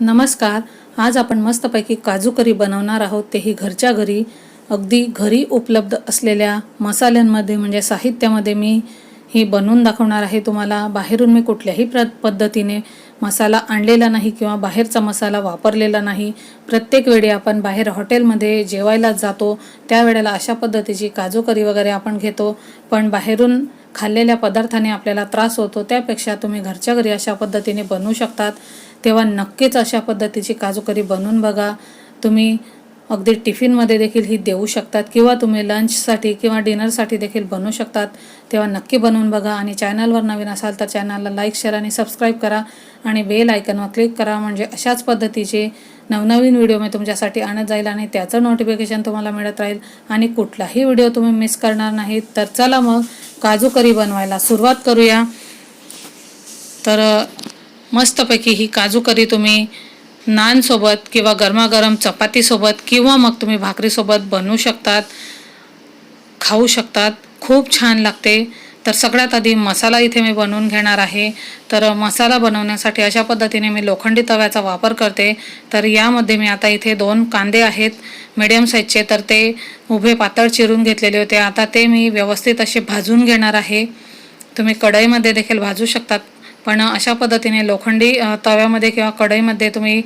नमस्कार. आज आपण मस्तपैकी काजू करी बनवणार आहोत. तेही घरच्या घरी. अगदी घरी उपलब्ध असलेल्या मसाल्यांमध्ये म्हणजे साहित्यामध्ये मी ही बनवून दाखवणार आहे. तुम्हाला बाहेरून मी कुठल्याही प्र पद्धतीने मसाला आणलेला नाही किंवा बाहेरचा मसाला वापरलेला नाही. प्रत्येक वेळी आपण बाहेर हॉटेलमध्ये जेवायला जातो. त्यावेळेला अशा पद्धतीची काजू करी वगैरे आपण घेतो. पण बाहेरून खाल्लेल्या पदार्थाने आपल्याला त्रास होतो त्यापेक्षा तुम्ही घरच्या घरी अशा पद्धतीने बनवू शकतात. तेव्हा नक्कीच अशा पद्धतीची काजू करी बनवून बघा. तुम्ही अगदी टिफिनमध्ये देखील ही देऊ शकतात किंवा तुम्ही लंचसाठी किंवा डिनरसाठी देखील बनवू शकतात. तेव्हा नक्की बनवून बघा आणि चॅनलवर नवीन असाल तर चॅनलला लाईक शेअर आणि सबस्क्राईब करा आणि बेल आयकनवर क्लिक करा. म्हणजे अशाच पद्धतीचे नवनवीन व्हिडिओ मी तुमच्यासाठी आणत जाईल आणि त्याचं नोटिफिकेशन तुम्हाला मिळत राहील. आणि कुठलाही व्हिडिओ तुम्ही मिस करणार नाहीत तर चला मग काजू करी बनवायला सुरुवात करूया. तर मस्तपैकी ही काजू करी तुम्ही नानसोबत किंवा गरमागरम चपातीसोबत किंवा मग तुम्ही भाकरीसोबत बनवू शकतात खाऊ शकतात. खूप छान लागते. तर सगळ्यात आधी मसाला इथे मी बनवून घेणार आहे. तर मसाला बनवण्यासाठी अशा पद्धतीने मी लोखंडी तव्याचा वापर करते. तर यामध्ये मी आता इथे दोन कांदे आहेत मिडियम साईजचे तर ते उभे पातळ चिरून घेतलेले होते. आता ते मी व्यवस्थित असे भाजून घेणार आहे. तुम्ही कढईमध्ये देखील भाजू शकतात. पण अशा पद्धतीने लोखंडी तव्यामध्ये किंवा कढईमध्ये तुम्ही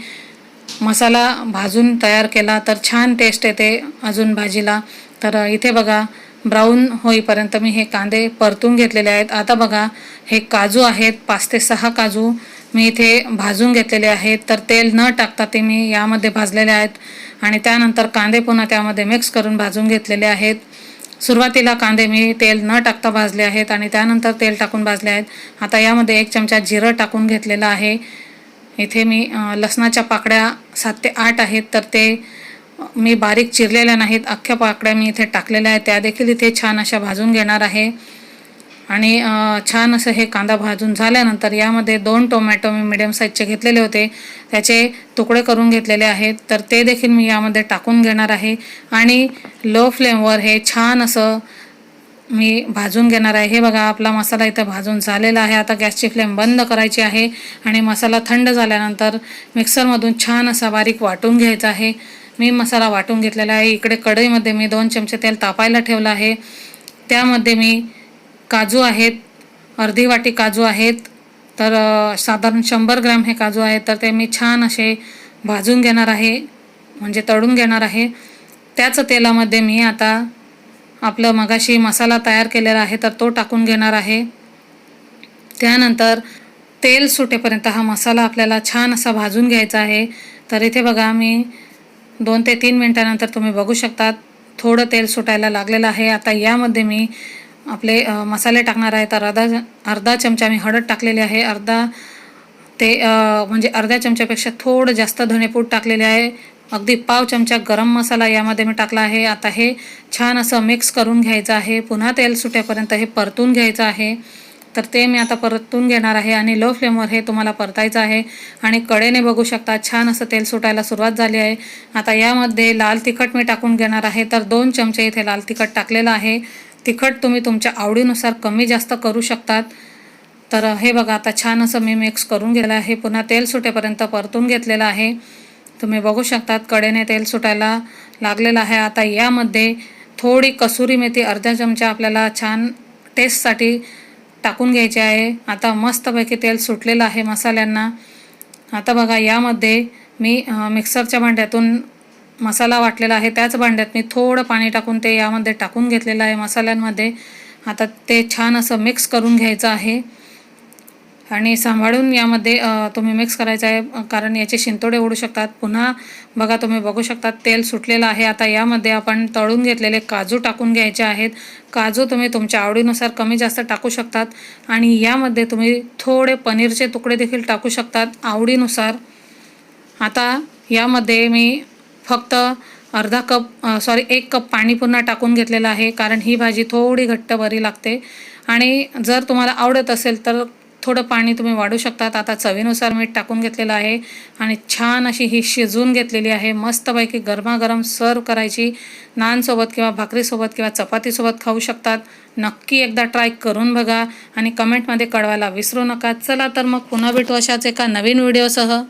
मसाला भाजून तयार केला तर छान टेस्ट येते अजून भाजीला. तर इथे बघा ब्राऊन होईपर्यंत मी हे कांदे परतून घेतलेले आहेत. आता बघा हे काजू आहेत पाच ते सहा काजू मी इथे भाजून घेतलेले आहेत. तर तेल न टाकता ते मी यामध्ये भाजलेले आहेत. आणि त्यानंतर कांदे पुन्हा त्यामध्ये मिक्स करून भाजून घेतलेले आहेत. सुरुवातीला कांदे मी तेल न टाकता भाजले आहेत आणि त्यानंतर तेल टाकून भाजले आहेत. आता यामध्ये एक चमचा जिरं टाकून घेतलेलं आहे. इथे मी लसणाच्या पाकड्या सात ते आठ आहेत तर ते मी बारीक चिरलेल्या नाहीत. अख्ख्या पाकड्या मी इथे टाकलेल्या आहेत. त्या देखील इथे छान अशा भाजून घेणार आहे. आणि छान असं हे कांदा भाजून झाल्यानंतर यामध्ये दोन टोमॅटो मी मिडियम साईजचे घेतलेले होते. त्याचे तुकडे करून घेतलेले आहेत. तर ते देखील मी यामध्ये टाकून घेणार आहे. आणि लो फ्लेमवर हे छान असं मी भाजून घेणार आहे. हे बघा आपला मसाला इथं भाजून झालेला आहे. आता गॅसची फ्लेम बंद करायची आहे आणि मसाला थंड झाल्यानंतर मिक्सरमधून छान असा बारीक वाटून घ्यायचा आहे. मी मसाला वाटून घेतलेला आहे. इकडे कढईमध्ये मी दोन चमचे तेल तापायला ठेवलं आहे. त्यामध्ये मी काजू आहेत अर्धी वाटी काजू आहेत तर साधारण शंभर ग्रॅम हे काजू आहेत तर ते मी छान असे भाजून घेणार आहे म्हणजे तळून घेणार आहे. त्याच तेलामध्ये मी आता आपलं मगाशी मसाला तयार केलेला आहे तर तो टाकून घेणार आहे. त्यानंतर तेल सुटेपर्यंत हा मसाला आपल्याला छान असा भाजून घ्यायचा आहे. तर इथे बघा मी दोन ते तीन मिनटानंतर तुम्ही बघू शकतात थोडं तेल सुटायला लागलेलं आहे. आता यामध्ये मी आपले मसाले टाकणार आहे तर अर्धा अर्धा चमचा मी हळद टाकलेली आहे. अर्धा ते म्हणजे अर्ध्या चमच्यापेक्षा थोडं जास्त धणेपूड टाकलेले आहे. अगदी पाव चमचा गरम मसाला यामध्ये मी टाकला आहे. आता हे छान असं मिक्स करून घ्यायचं आहे. पुन्हा तेल सुटेपर्यंत हे परतून घ्यायचं आहे. तर ते मी आता परतून घेणार आहे आणि लो फ्लेमवर हे तुम्हाला परतायचं आहे. आणि कडेने बघू शकता छान असं तेल सुटायला सुरुवात झाली आहे. आता यामध्ये लाल तिखट मी टाकून घेणार आहे. तर दोन चमचे इथे लाल तिखट टाकलेलं आहे. तिखट तुम्ही तुमच्या आवडीनुसार कमी जास्त करू शकतात. तर हे बघा आता छान असं मी मिक्स करून घेतलं आहे. पुन्हा तेल सुटेपर्यंत परतून घेतलेलं आहे. तुम्ही बघू शकतात कडेने तेल सुटायला लागलेलं आहे. आता यामध्ये थोडी कसुरी मेथी अर्ध्या चमचा आपल्याला छान टेस्टसाठी टाकून घ्यायची आहे. आता मस्तपैकी तेल सुटलेलं आहे मसाल्यांना. आता बघा यामध्ये मी मिक्सरच्या भांड्यातून मसाला वाटलेला आहे. त्याच भांड्यात मी थोडं पाणी टाकून ते यामध्ये टाकून घेतलेलं आहे मसाल्यांमध्ये. आता ते छान असं मिक्स करून घ्यायचं आहे. आणि सांभाळून यामध्ये तुम्ही मिक्स करायचं आहे. कारण याचे शिंतोडे उडू शकतात. पुन्हा बघा तुम्ही बघू शकतात तेल सुटलेलं आहे. आता यामध्ये आपण तळून घेतलेले काजू टाकून घ्यायचे आहेत. काजू तुम्ही तुमच्या आवडीनुसार कमी जास्त टाकू शकतात. आणि यामध्ये तुम्ही थोडे पनीरचे तुकडे देखील टाकू शकतात आवडीनुसार. आता यामध्ये मी फक्त अर्धा कप सॉरी एक कप पाणी पुन्हा टाकून घेतलेलं आहे कारण ही भाजी थोडी घट्ट बरी लागते. आणि जर तुम्हाला आवडत असेल तर थोडं पाणी तुम्ही वाढू शकतात. आता चवीनुसार मीठ टाकून घेतलेलं आहे आणि छान अशी ही शिजवून घेतलेली आहे. मस्तपैकी गरमागरम सर्व करायची नानसोबत किंवा भाकरीसोबत किंवा चपातीसोबत खाऊ शकतात. नक्की एकदा ट्राय करून बघा आणि कमेंटमध्ये कळवायला विसरू नका. चला तर मग पुन्हा भेटू अशाच एका नवीन व्हिडिओसह